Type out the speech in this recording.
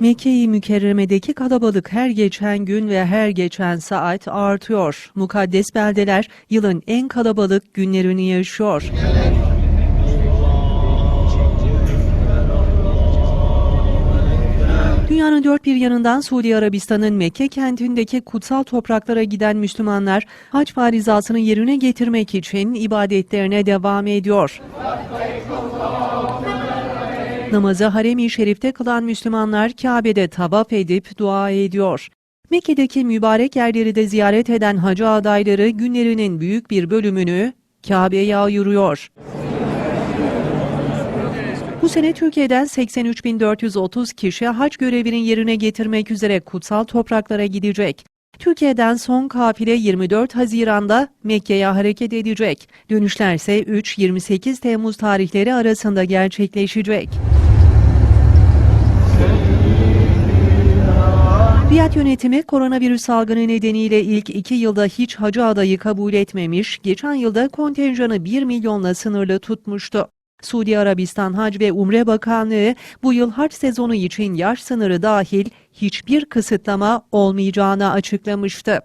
Mekke-i Mükerreme'deki kalabalık her geçen gün ve her geçen saat artıyor. Mukaddes beldeler yılın en kalabalık günlerini yaşıyor. Dünyanın dört bir yanından Suudi Arabistan'ın Mekke kentindeki kutsal topraklara giden Müslümanlar hac farizasını yerine getirmek için ibadetlerine devam ediyor. Namazı Harem-i Şerif'te kılan Müslümanlar Kabe'de tavaf edip dua ediyor. Mekke'deki mübarek yerleri de ziyaret eden hacı adayları günlerinin büyük bir bölümünü Kabe'ye ayırıyor. Bu sene Türkiye'den 83.430 kişi hac görevinin yerine getirmek üzere kutsal topraklara gidecek. Türkiye'den son kafile 24 Haziran'da Mekke'ye hareket edecek. Dönüşlerse 3-28 Temmuz tarihleri arasında gerçekleşecek. Riyad yönetimi koronavirüs salgını nedeniyle ilk iki yılda hiç hacı adayı kabul etmemiş, geçen yılda kontenjanı 1 milyonla sınırlı tutmuştu. Suudi Arabistan Hac ve Umre Bakanlığı bu yıl hac sezonu için yaş sınırı dahil hiçbir kısıtlama olmayacağını açıklamıştı.